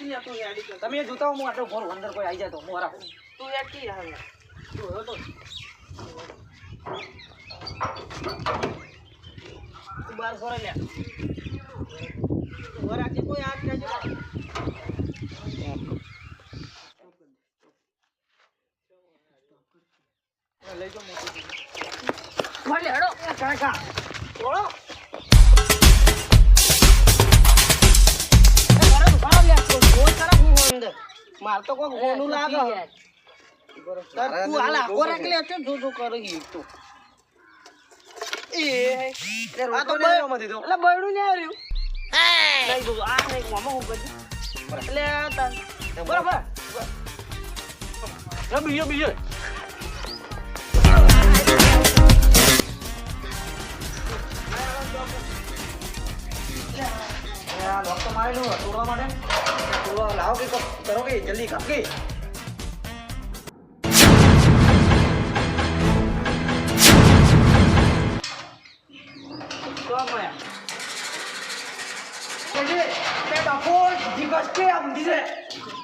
તમે જોતા હો હું આટલો ઘોર અંદર કોઈ આવી જાય તો હું રાખું. તું યાર હવે તું હવે તો. તું બાર ફરે લે માર તો કોઈ ગોનું લાગે તાર તું હાલ આખો રાખલે હતો જો જો કરે ઈ તો એ આ તો રોટલો નહીં બળ- આવવા દીધો. એટલે બળું ને આવ્યું નહીં જો આ નહીં મામા હું કરી એટલે તાર બરાબર એ બીજો બીજો આ લોક તો મારેલું તોડવા માટે તોડવા લાવો કે કોક કરો કે જલ્દી કાપ કે તો મળ્યા કેજે તે બાપો જીગસ કે આ ઊંધી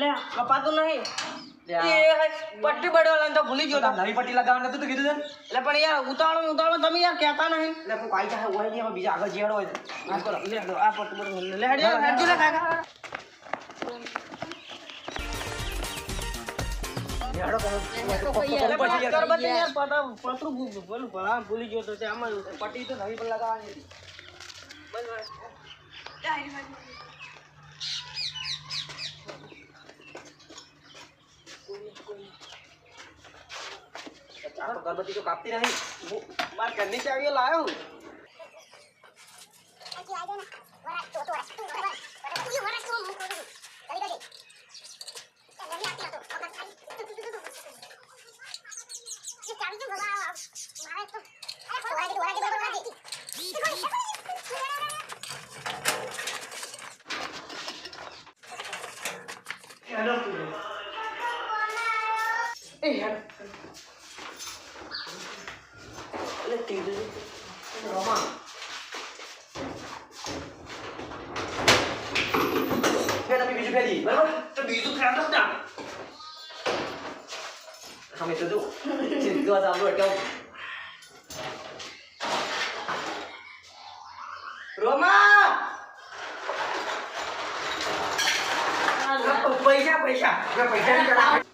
લે કપાતું નહીં. પટ્ટી બળવાલા તો ભૂલી ગયો તા. નવી પટ્ટી લગાવવાનું નતું તો કીધું એટલે પણ યાર ઉતાળો ઉતાળો તમે યાર કહેતા નહીં. એટલે કોઈ કાઈ ચાહે હોય નહીં બીજા આગળ જેડો હોય લે આ પટ્ટી લે. લે કાકા ભલા ભૂલી ગયો તો તે આમાં પટ્ટી તો નવી પણ લગાવવાની આ તો ગરબતી તો કાપતી રહી હું માર ઘરની ચાવીઓ લાયો એ હેડ એટલે તીધું રોમા ફેર તમે બીજું ફેરી બરાબર તો બીજું ફેંકો જ ના અમે તો જો સીધું આ ચાલુ અટકાવ રોમા પૈસા પૈસા પૈસા ની કરા લે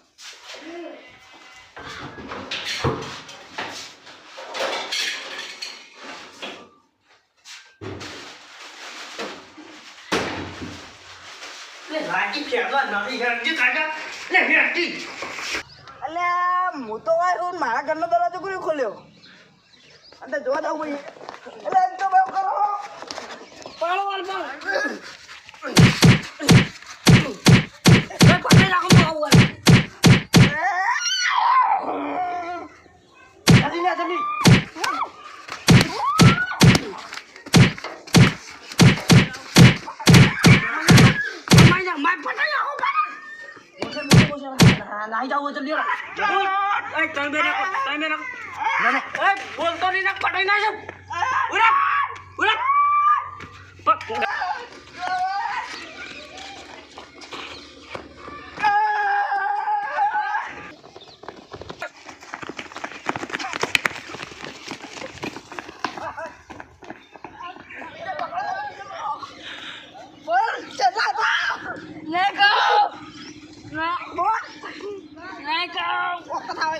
રાજી નવી કાકા લે હું તો આવ્યો મારા ઘરનો દરવાજો કોઈ ખોલ્યો? અને જોવા ભાઈ. એટલે એમ તો કરો. પાડો વાળ પાડો એ પકડી રાખો હું આવું વાળ. જલ્દી લે જલ્દી મારી જા માર પકડી રાખો નાઈ જાવ જલ્દી એ તમે રાખો તમે રાખો એ બોલતો નહીં ના પટાઈ ના છે. ઉરા ઉરા પક બોલ ચલા લે ગો ના બોલ લે ગો વખત આવે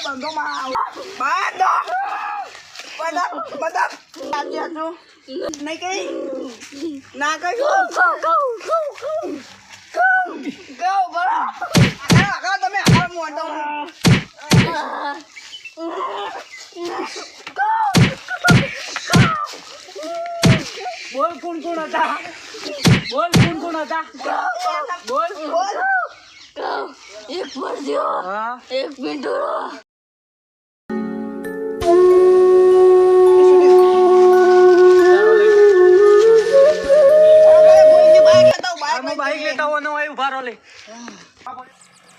પકડો પકડો પકડો હું લાવ દઉં ના કહ્યું ગો બરો આગળ તમે આગળ મોટો બોલ કોણ કોણ હતા? બોલ કોણ કોણ હતા? બોલ બોલ એક હા. એક પિંટુરો. હોય ઊભા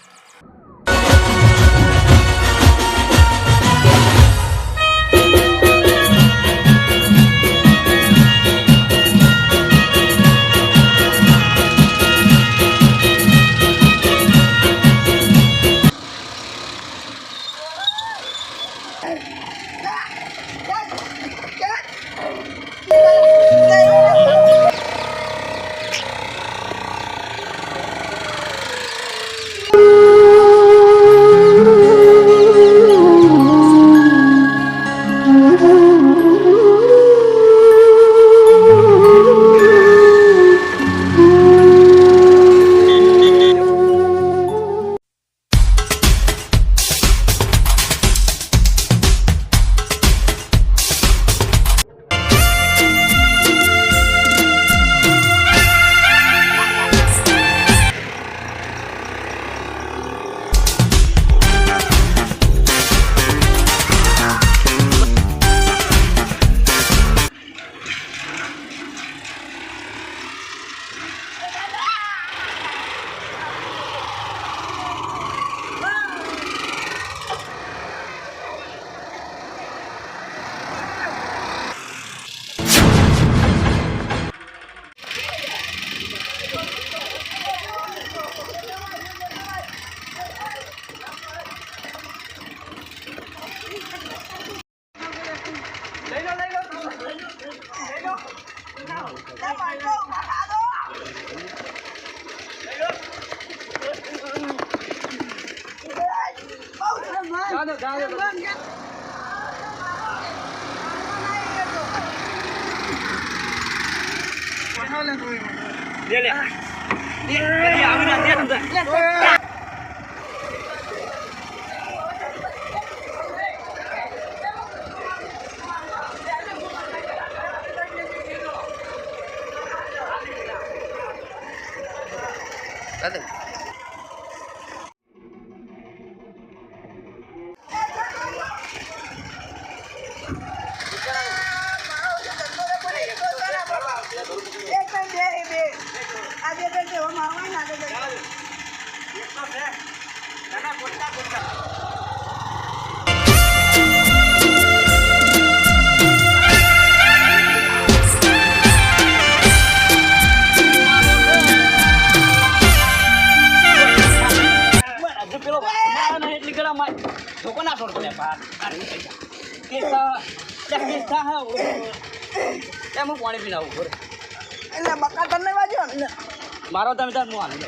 લે લે લે લે આવી ના દે થા હા પાણી પીને આવું બોરે એટલે મકા તને વાગ્યો ને? મારો તમે તાર હું આવું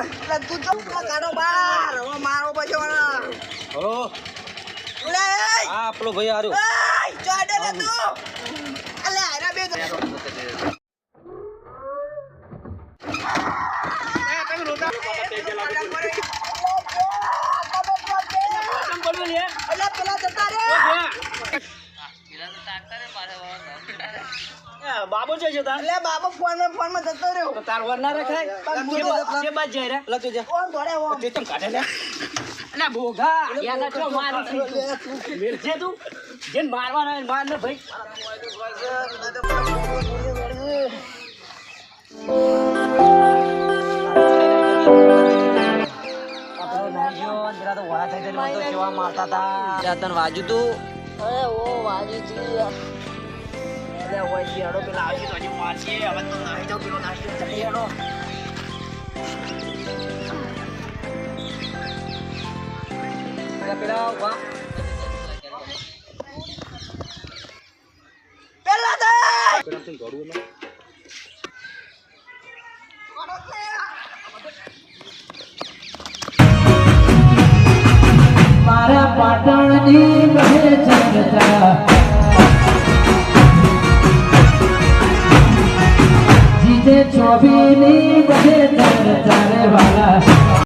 એટલે તું તો કાઢો બાર. હવે મારો પછી વાળા. લે આ પેલો ભાઈ આર્યો ચાડે તું. અલે આરા બે એ, બાબુ છે છે તાર અલે બાબા ફોનમાં ફોનમાં જતો રહ્યો. તો તાર વર ના રખાય? પણ કે હું બા- તો- કે બાજ જાય રે લતું જા. ઓમ દોડે ઓમ. તે તમ કાઢે લે? અલે ભોગા યાદ રાખજો મારું મેરજે તું. જેન મારવાના માર ને ભાઈ. આપણો નાઈજો જરા તો વાળા થઈ ગયેલી હોય તો કેવા મારતા તા વાજુ તું. અરે ઓ વાજી જી એટલે હોય છે હેડો પેલા આવશે તો હવે તો નાહી પેલો નાહી જાઓ જલ્દી પેલા પેલા દોડવું